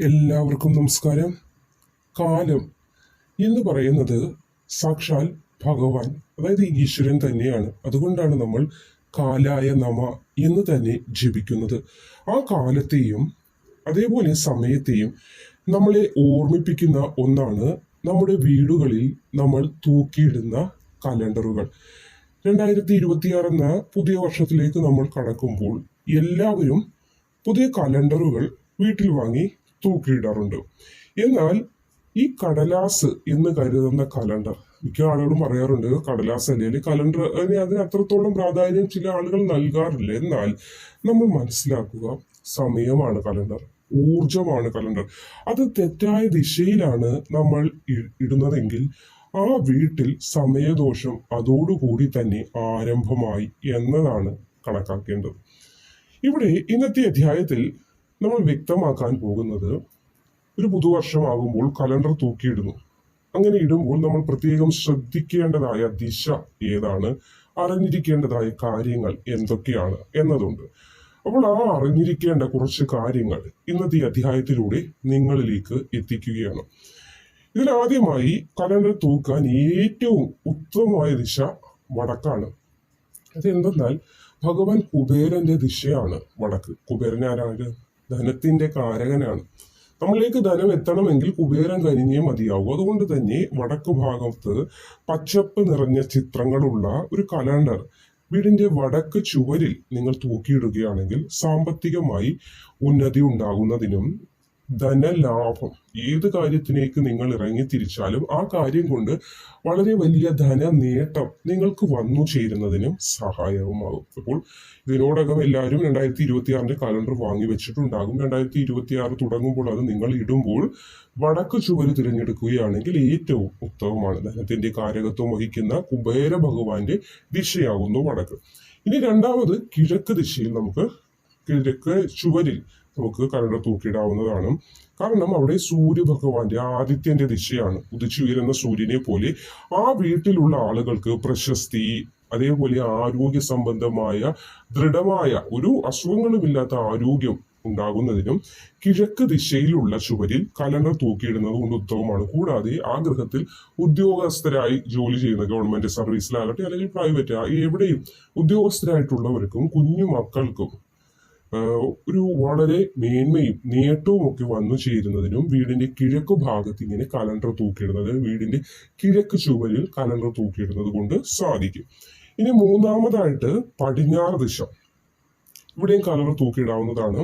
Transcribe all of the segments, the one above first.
എല്ലാവർക്കും നമസ്കാരം. കാലം എന്ന് പറയുന്നത് സാക്ഷാൽ ഭഗവാൻ അതായത് ഈശ്വരൻ തന്നെയാണ്. അതുകൊണ്ടാണ് നമ്മൾ കാലായ നമ എന്ന് തന്നെ ജപിക്കുന്നത്. ആ കാലത്തെയും അതേപോലെ സമയത്തെയും നമ്മളെ ഓർമ്മിപ്പിക്കുന്ന ഒന്നാണ് നമ്മുടെ വീടുകളിൽ നമ്മൾ തൂക്കിയിടുന്ന കലണ്ടറുകൾ. രണ്ടായിരത്തി ഇരുപത്തിയാറ് എന്ന പുതിയ വർഷത്തിലേക്ക് നമ്മൾ കടക്കുമ്പോൾ എല്ലാവരും പുതിയ കലണ്ടറുകൾ വീട്ടിൽ വാങ്ങി തൂക്കിയിടാറുണ്ട്. എന്നാൽ ഈ കടലാസ് എന്ന് കരുതുന്ന കലണ്ടർ മിക്ക ആളുകളും പറയാറുണ്ട് കടലാസ് അല്ലെങ്കിൽ കലണ്ടർ അതിന് അത്രത്തോളം പ്രാധാന്യം ചില ആളുകൾ നൽകാറില്ല. എന്നാൽ നമ്മൾ മനസ്സിലാക്കുക സമയമാണ് കലണ്ടർ ഊർജമാണ് കലണ്ടർ. അത് തെറ്റായ ദിശയിലാണ് നമ്മൾ ഇടുന്നതെങ്കിൽ ആ വീട്ടിൽ സമയദോഷം അതോടുകൂടി തന്നെ ആരംഭമായി എന്നതാണ് കണക്കാക്കേണ്ടത്. ഇവിടെ ഇന്നത്തെ അധ്യായത്തിൽ നമ്മൾ വ്യക്തമാക്കാൻ പോകുന്നത് ഒരു പുതുവർഷമാകുമ്പോൾ കലണ്ടർ തൂക്കിയിടുന്നു. അങ്ങനെ ഇടുമ്പോൾ നമ്മൾ പ്രത്യേകം ശ്രദ്ധിക്കേണ്ടതായ ദിശ ഏതാണ്? അറിഞ്ഞിരിക്കേണ്ടതായ കാര്യങ്ങൾ എന്തൊക്കെയാണ് എന്നതുണ്ട്. അപ്പോൾ ആ അറിഞ്ഞിരിക്കേണ്ട കുറച്ച് കാര്യങ്ങൾ ഇന്നത്തെ അധ്യായത്തിലൂടെ നിങ്ങളിലേക്ക് എത്തിക്കുകയാണ്. ഇതിൽ ആദ്യമായി കലണ്ടർ തൂക്കാൻ ഏറ്റവും ഉത്തമമായ ദിശ വടക്കാണ്. അതെന്തെന്നാൽ ഭഗവാൻ കുബേരന്റെ ദിശയാണ് വടക്ക്. കുബേരൻ ആരാണ്? ധനത്തിന്റെ കാരകനാണ്. നമ്മളിലേക്ക് ധനം എത്തണമെങ്കിൽ കുബേരൻ കരിഞ്ഞേ മതിയാവും. അതുകൊണ്ട് തന്നെ വടക്ക് ഭാഗത്ത് പച്ചപ്പ് നിറഞ്ഞ ചിത്രങ്ങളുള്ള ഒരു കലണ്ടർ വീടിന്റെ വടക്ക് ചുവരിൽ നിങ്ങൾ തൂക്കിയിടുകയാണെങ്കിൽ സാമ്പത്തികമായി ഉന്നതി ഉണ്ടാകുന്നതിനും ധനലാഭം. ഏത് കാര്യത്തിലേക്ക് നിങ്ങൾ ഇറങ്ങി തിരിച്ചാലും ആ കാര്യം കൊണ്ട് വളരെ വലിയ ധന നേട്ടം നിങ്ങൾക്ക് വന്നു ചേരുന്നതിനും സഹായകമാകും അപ്പോൾ ഇതിനോടകം എല്ലാവരും രണ്ടായിരത്തി ഇരുപത്തി ആറിന്റെ കലണ്ടർ വാങ്ങി വെച്ചിട്ടുണ്ടാകും. രണ്ടായിരത്തി ഇരുപത്തി ആറ് തുടങ്ങുമ്പോൾ അത് നിങ്ങൾ ഇടുമ്പോൾ വടക്ക് ചുവര് തിരഞ്ഞെടുക്കുകയാണെങ്കിൽ ഏറ്റവും ഉത്തമമാണ്. ധനത്തിന്റെ കാരകത്വം വഹിക്കുന്ന കുബേര ഭഗവാന്റെ ദിശയാകുന്നു വടക്ക്. ഇനി രണ്ടാമത് കിഴക്ക് ദിശയിൽ നമുക്ക് കിഴക്ക് ചുവരിൽ നമുക്ക് കരട് തൂക്കിയിടാവുന്നതാണ്. കാരണം അവിടെ സൂര്യഭഗവാന്റെ ആദിത്യന്റെ ദിശയാണ്. ഉദിച്ചുയരുന്ന സൂര്യനെ പോലെ ആ വീട്ടിലുള്ള ആളുകൾക്ക് പ്രശസ്തി അതേപോലെ ആരോഗ്യ സംബന്ധമായ ദൃഢമായ ഒരു അസുഖങ്ങളുമില്ലാത്ത ആരോഗ്യം ഉണ്ടാകുന്നതിനും കിഴക്ക് ദിശയിലുള്ള ചുവരിൽ കലണ്ടർ തൂക്കിയിടുന്നത് കൊണ്ട് ഉത്തമമാണ്. കൂടാതെ ആ ഗൃഹത്തിൽ ഉദ്യോഗസ്ഥരായി ജോലി ചെയ്യുന്ന ഗവൺമെന്റ് സർവീസിലാകട്ടെ അല്ലെങ്കിൽ പ്രൈവറ്റ് എവിടെയും ഉദ്യോഗസ്ഥരായിട്ടുള്ളവർക്കും കുഞ്ഞു മക്കൾക്കും ഒരു വളരെ മേന്മയും നേട്ടവും ഒക്കെ വന്നു ചേരുന്നതിനും വീടിന്റെ കിഴക്ക് ഭാഗത്ത് ഇങ്ങനെ കലണ്ടർ തൂക്കിയിടുന്നത് വീടിന്റെ കിഴക്ക് ചുവരിൽ കലണ്ടർ തൂക്കിയിടുന്നത് കൊണ്ട് സാധിക്കും. ഇനി മൂന്നാമതായിട്ട് പടിഞ്ഞാറ് ദിശ. ഇവിടെയും കലണ്ടർ തൂക്കിയിടാവുന്നതാണ്.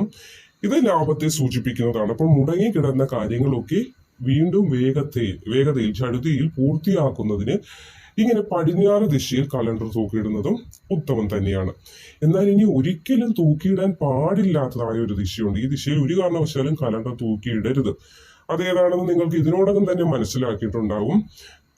ഇത് ലാഭത്തെ സൂചിപ്പിക്കുന്നതാണ്. അപ്പോൾ മുടങ്ങിക്കിടന്ന കാര്യങ്ങളൊക്കെ വീണ്ടും വേഗത്തെ വേഗതയിൽ ചടുതിയിൽ പൂർത്തിയാക്കുന്നതിന് ഇങ്ങനെ പടിഞ്ഞാറ് ദിശയിൽ കലണ്ടർ തൂക്കിയിടുന്നതും ഉത്തമം തന്നെയാണ്. എന്നാൽ ഇനി ഒരിക്കലും തൂക്കിയിടാൻ പാടില്ലാത്തതായ ഒരു ദിശയുണ്ട്. ഈ ദിശയിൽ ഒരു കാരണവശാലും കലണ്ടർ തൂക്കിയിടരുത്. അതേതാണെന്ന് നിങ്ങൾക്ക് ഇതിനോടകം തന്നെ മനസ്സിലാക്കിയിട്ടുണ്ടാവും.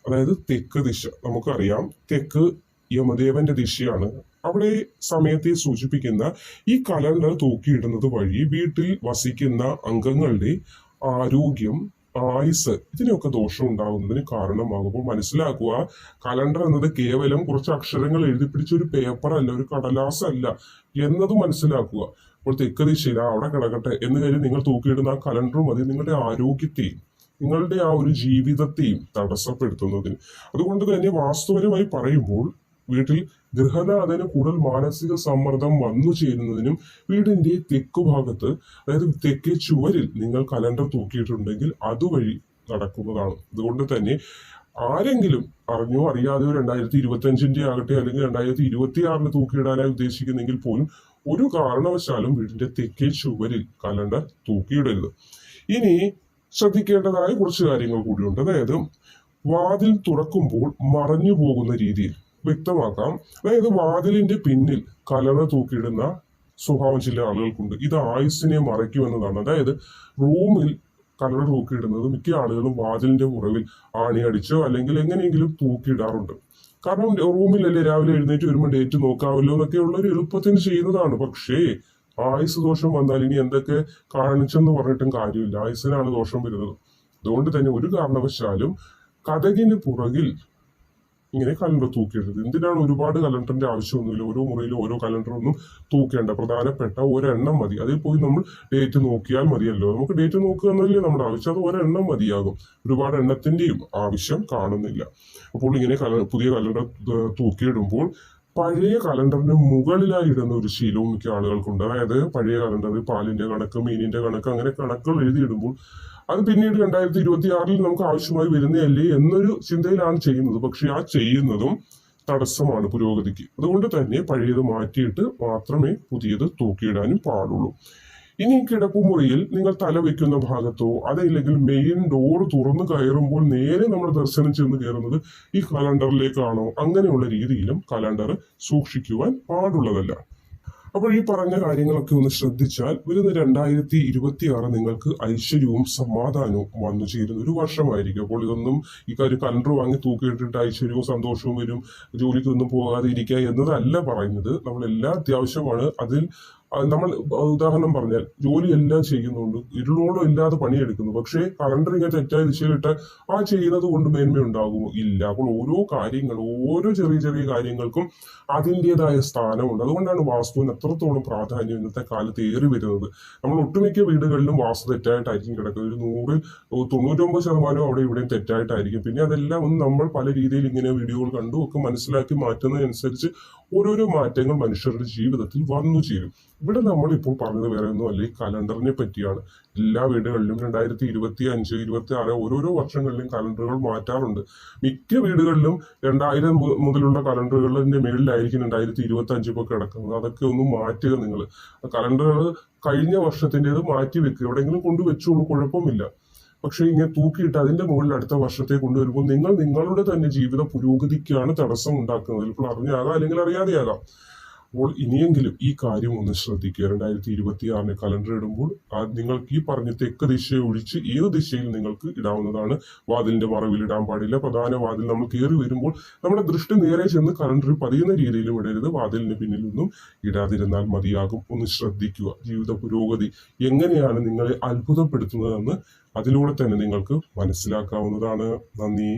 അതായത് തെക്ക് ദിശ. നമുക്കറിയാം തെക്ക് യമദേവന്റെ ദിശയാണ്. അവിടെ സമയത്തെ സൂചിപ്പിക്കുന്ന ഈ കലണ്ടർ തൂക്കിയിടുന്നത് വഴി വീട്ടിൽ വസിക്കുന്ന അംഗങ്ങളുടെ ആരോഗ്യം ആയുസ് ഇതിനൊക്കെ ദോഷം ഉണ്ടാകുന്നതിന് കാരണമാകുമ്പോൾ മനസ്സിലാക്കുക കലണ്ടർ എന്നത് കേവലം കുറച്ച് അക്ഷരങ്ങൾ എഴുതി പിടിച്ച ഒരു പേപ്പർ അല്ല ഒരു കടലാസ് അല്ല എന്നത് മനസ്സിലാക്കുക. അപ്പോൾ തെക്ക് ദിശയിൽ അവിടെ കിടക്കട്ടെ എന്ന് കരുതി നിങ്ങൾ തൂക്കിയിടുന്ന ആ കലണ്ടറും മതി. നിങ്ങളുടെ ആരോഗ്യത്തെയും നിങ്ങളുടെ ആ ഒരു ജീവിതത്തെയും തടസ്സപ്പെടുത്തുന്നതിന്. അതുകൊണ്ട് തന്നെ വാസ്തുപരമായി പറയുമ്പോൾ വീട്ടിൽ ഗൃഹനാഥന് കൂടുതൽ മാനസിക സമ്മർദ്ദം വന്നു ചേരുന്നതിനും വീടിന്റെ തെക്കു ഭാഗത്ത് അതായത് തെക്കേ ചുവരിൽ നിങ്ങൾ കലണ്ടർ തൂക്കിയിട്ടുണ്ടെങ്കിൽ അതുവഴി നടക്കുന്നതാണ്. അതുകൊണ്ട് തന്നെ ആരെങ്കിലും അറിഞ്ഞോ അറിയാതെയോ രണ്ടായിരത്തി ഇരുപത്തി അഞ്ചിന്റെ ആകട്ടെ അല്ലെങ്കിൽ രണ്ടായിരത്തി ഇരുപത്തി ആറിന് തൂക്കിയിടാനായി ഉദ്ദേശിക്കുന്നെങ്കിൽ പോലും ഒരു കാരണവശാലും വീടിന്റെ തെക്കേ ചുവരിൽ കലണ്ടർ തൂക്കിയിടരുത്. ഇനി ശ്രദ്ധിക്കേണ്ടതായ കുറച്ച് കാര്യങ്ങൾ കൂടിയുണ്ട്. അതായത് വാതിൽ തുറക്കുമ്പോൾ മറഞ്ഞു പോകുന്ന രീതിയിൽ വ്യക്തമാക്കാം. അതായത് വാതിലിന്റെ പിന്നിൽ കലറ തൂക്കിയിടുന്ന സ്വഭാവം ചില ആളുകൾക്കുണ്ട്. ഇത് ആയുസ്സിനെ മറയ്ക്കുമെന്നതാണ്. അതായത് റൂമിൽ കലറ തൂക്കിയിടുന്നത് മിക്ക ആളുകളും വാതിലിന്റെ പുറവിൽ ആണി അടിച്ചോ അല്ലെങ്കിൽ എങ്ങനെയെങ്കിലും തൂക്കിയിടാറുണ്ട്. കാരണം റൂമിലല്ലേ രാവിലെ എഴുന്നേറ്റ് വരുമ്പോൾ ഡേറ്റ് നോക്കാമല്ലോ എന്നൊക്കെ ഉള്ള ഒരു എളുപ്പത്തിന് ചെയ്യുന്നതാണ്. പക്ഷേ ആയുസ് ദോഷം വന്നാൽ ഇനി എന്തൊക്കെ കാണിച്ചെന്ന് പറഞ്ഞിട്ടും കാര്യമില്ല. ആയുസിനാണ് ദോഷം വരുന്നത്. അതുകൊണ്ട് തന്നെ ഒരു കാരണവശാലും കഥകിന് പുറകിൽ ഇങ്ങനെ കലണ്ടർ തൂക്കേണ്ടത്. എന്തിനാണ് ഒരുപാട് കലണ്ടറിന്റെ ആവശ്യമൊന്നുമില്ല ഓരോ മുറിയിലും ഓരോ കലണ്ടറൊന്നും തൂക്കേണ്ട. പ്രധാനപ്പെട്ട ഒരെണ്ണം മതി. അതിൽ പോയി നമ്മൾ ഡേറ്റ് നോക്കിയാൽ മതിയല്ലോ. നമുക്ക് ഡേറ്റ് നോക്കുക എന്നല്ലേ നമ്മുടെ ആവശ്യം. അത് ഒരെണ്ണം മതിയാകും. ഒരുപാട് എണ്ണത്തിന്റെയും ആവശ്യം കാണുന്നില്ല. അപ്പോൾ ഇങ്ങനെ കല പുതിയ കലണ്ടർ തൂക്കിയിടുമ്പോൾ പഴയ കലണ്ടറിന് മുകളിലായി ഇടുന്ന ഒരു ശീലവും മിക്ക ആളുകൾക്കുണ്ട്. അതായത് പഴയ കലണ്ടറിൽ പാലിന്റെ കണക്ക് മീനിന്റെ കണക്ക് അങ്ങനെ കണക്കുകൾ എഴുതിയിടുമ്പോൾ അത് പിന്നീട് രണ്ടായിരത്തി ഇരുപത്തി ആറിൽ നമുക്ക് ആവശ്യമായി വരുന്നതല്ലേ എന്നൊരു ചിന്തയിലാണ് ചെയ്യുന്നത്. പക്ഷെ ആ ചെയ്യുന്നതും തടസ്സമാണ് പുരോഗതിക്ക്. അതുകൊണ്ട് തന്നെ പഴയത് മാറ്റിയിട്ട് മാത്രമേ പുതിയത് തൂക്കിയിടാനും പാടുള്ളൂ. ഇനി കിടപ്പുമുറിയിൽ നിങ്ങൾ തല വെക്കുന്ന ഭാഗത്തോ അതല്ലെങ്കിൽ മെയിൻ ഡോർ തുറന്നു കയറുമ്പോൾ നേരെ നമ്മൾ ദർശനം ചെന്ന് കയറുന്നത് ഈ കലണ്ടറിലേക്കാണോ അങ്ങനെയുള്ള രീതിയിലും കലണ്ടർ സൂക്ഷിക്കുവാൻ പാടുള്ളതല്ല. അപ്പോൾ ഈ പറഞ്ഞ കാര്യങ്ങളൊക്കെ ഒന്ന് ശ്രദ്ധിച്ചാൽ വരുന്ന രണ്ടായിരത്തി ഇരുപത്തി ആറ് നിങ്ങൾക്ക് ഐശ്വര്യവും സമാധാനവും വന്നു ചേരുന്ന. ഒരു വർഷമായിരിക്കും. അപ്പോൾ ഇതൊന്നും ഈ കാര്യം കലണ്ടർ വാങ്ങി തൂക്കിയിട്ടിട്ട് ഐശ്വര്യവും സന്തോഷവും വരും. ജോലിക്കൊന്നും പോകാതെ ഇരിക്കുക എന്നതല്ല പറയുന്നത്. നമ്മളെല്ലാം അത്യാവശ്യമാണ്. അതിൽ നമ്മൾ ഉദാഹരണം പറഞ്ഞാൽ ജോലി എല്ലാം ചെയ്യുന്നുണ്ട് ഇരുളോളം ഇല്ലാതെ പണിയെടുക്കുന്നു. പക്ഷേ കലണ്ടർ ഇങ്ങനെ തെറ്റായ ദിശയിലിട്ട് ആ ചെയ്യുന്നത് കൊണ്ട് മേന്മ ഉണ്ടാകുമോ? ഇല്ല. അപ്പോൾ ഓരോ കാര്യങ്ങൾ ഓരോ ചെറിയ ചെറിയ കാര്യങ്ങൾക്കും അതിന്റെതായ സ്ഥാനമുണ്ട്. അതുകൊണ്ടാണ് വാസ്തുവിന് എത്രത്തോളം പ്രാധാന്യം ഇന്നത്തെ കാലത്ത് ഏറി വരുന്നത്. നമ്മൾ ഒട്ടുമിക്ക വീടുകളിലും വാസ്തു തെറ്റായിട്ടായിരിക്കും കിടക്കുന്നത്. ഒരു നൂറ് തൊണ്ണൂറ്റൊമ്പത് ശതമാനം അവിടെ ഇവിടെയും തെറ്റായിട്ടായിരിക്കും. പിന്നെ അതെല്ലാം ഒന്ന് നമ്മൾ പല രീതിയിൽ ഇങ്ങനെ വീഡിയോകൾ കണ്ടു ഒക്കെ മനസ്സിലാക്കി മാറ്റുന്നതിനനുസരിച്ച് ഓരോരോ മാറ്റങ്ങൾ മനുഷ്യരുടെ ജീവിതത്തിൽ വന്നു ചേരും. ഇവിടെ നമ്മൾ ഇപ്പോൾ പറഞ്ഞത് വേറെ ഒന്നുമല്ല ഈ കലണ്ടറിനെ പറ്റിയാണ് എല്ലാ വീടുകളിലും രണ്ടായിരത്തി ഇരുപത്തി അഞ്ച് ഇരുപത്തി ആറ് ഓരോരോ വർഷങ്ങളിലും കലണ്ടറുകൾ മാറ്റാറുണ്ട്. മിക്ക വീടുകളിലും രണ്ടായിരം മുതലുള്ള കലണ്ടറുകളിന്റെ മേളിലായിരിക്കും രണ്ടായിരത്തി ഇരുപത്തി അഞ്ച് ഇപ്പോൾ കിടക്കുന്നത്. അതൊക്കെ ഒന്ന് മാറ്റുക നിങ്ങൾ. കലണ്ടറുകൾ കഴിഞ്ഞ വർഷത്തിന്റെത് മാറ്റി വെക്കുക എവിടെയെങ്കിലും കൊണ്ട് വെച്ചോളൂ കുഴപ്പമില്ല. പക്ഷേ ഇങ്ങനെ തൂക്കിയിട്ട് അതിന്റെ മുകളിൽ അടുത്ത വർഷത്തെ കൊണ്ടുവരുമ്പോൾ നിങ്ങൾ നിങ്ങളുടെ തന്നെ ജീവിത പുരോഗതിക്കാണ് തടസ്സം ഉണ്ടാക്കുന്നത് ഇപ്പോൾ അറിഞ്ഞാകാം അല്ലെങ്കിൽ അറിയാതെയാകാം. അപ്പോൾ ഇനിയെങ്കിലും ഈ കാര്യം ഒന്ന് ശ്രദ്ധിക്കുക. രണ്ടായിരത്തി ഇരുപത്തി ആറിന് കലണ്ടർ ഇടുമ്പോൾ നിങ്ങൾക്ക് ഈ പറഞ്ഞ തെക്ക് ദിശയെ ഒഴിച്ച് ഏത് ദിശയിൽ നിങ്ങൾക്ക് ഇടാവുന്നതാണ് വാതിലിന്റെ മറവിൽ ഇടാൻ പാടില്ല. പ്രധാന വാതിൽ നമ്മൾ കയറി വരുമ്പോൾ നമ്മുടെ ദൃഷ്ടി നേരെ ചെന്ന് കലണ്ടറിൽ പതിയുന്ന രീതിയിലും ഇടരുത്. വാതിലിന് നിന്നും ഇടാതിരുന്നാൽ മതിയാകും. ഒന്ന് ശ്രദ്ധിക്കുക. ജീവിത പുരോഗതി എങ്ങനെയാണ് നിങ്ങളെ അത്ഭുതപ്പെടുത്തുന്നതെന്ന് അതിലൂടെ തന്നെ നിങ്ങൾക്ക് മനസ്സിലാക്കാവുന്നതാണ്. നന്ദി.